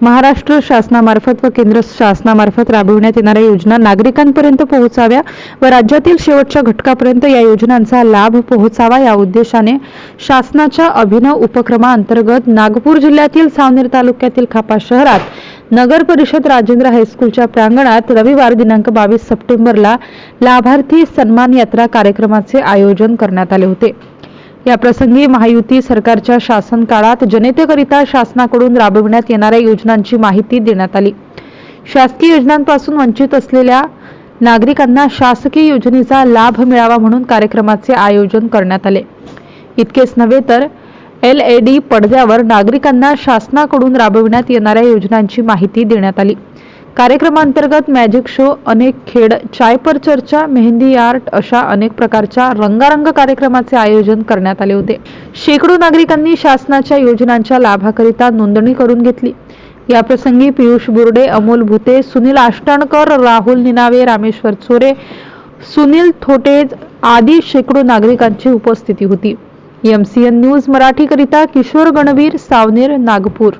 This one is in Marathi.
महाराष्ट्र शासनामार्फत व केंद्र शासनामार्फत राबविण्यात येणाऱ्या योजना नागरिकांपर्यंत पोहोचाव्या व राज्यातील शेवटच्या घटकापर्यंत या योजनांचा लाभ पोहोचावा या उद्देशाने शासनाच्या अभिनव उपक्रमाअंतर्गत नागपूर जिल्ह्यातील सावनेर तालुक्यातील खापा शहरात नगर परिषद राजेंद्र हायस्कूलच्या प्रांगणात रविवार दिनांक बावीस सप्टेंबरला लाभार्थी सन्मान यात्रा कार्यक्रमाचे आयोजन करण्यात आले होते. या प्रसंगी महायुती सरकारच्या शासन काळात जनतेकरिता शासनाकडून राबविण्यात येणाऱ्या योजनांची माहिती देण्यात आली. शासकीय योजनांपासून वंचित असलेल्या नागरिकांना शासकीय योजनेचा लाभ मिळावा म्हणून कार्यक्रमाचे आयोजन करण्यात आले. इतकेच नव्हे तर एल ए डी पडद्यावर नागरिकांना शासनाकडून राबविण्यात येणाऱ्या योजनांची माहिती देण्यात आली. कार्यक्रमांतर्गत मॅजिक शो अनेक खेळ चाय पर चर्चा मेहंदी आर्ट अशा अनेक प्रकारच्या रंगारंग कार्यक्रमाचे आयोजन करण्यात आले होते. शेकडो नागरिकांनी शासनाच्या योजनांच्या लाभाकरिता नोंदणी करून घेतली. याप्रसंगी पियुष बुर्डे अमोल भुते सुनील आष्टाणकर राहुल निनावे रामेश्वर चोरे सुनील थोटेज आदी शेकडो नागरिकांची उपस्थिती होती. एमसीएन न्यूज मराठीकरिता किशोर गणवीर सावनेर नागपूर.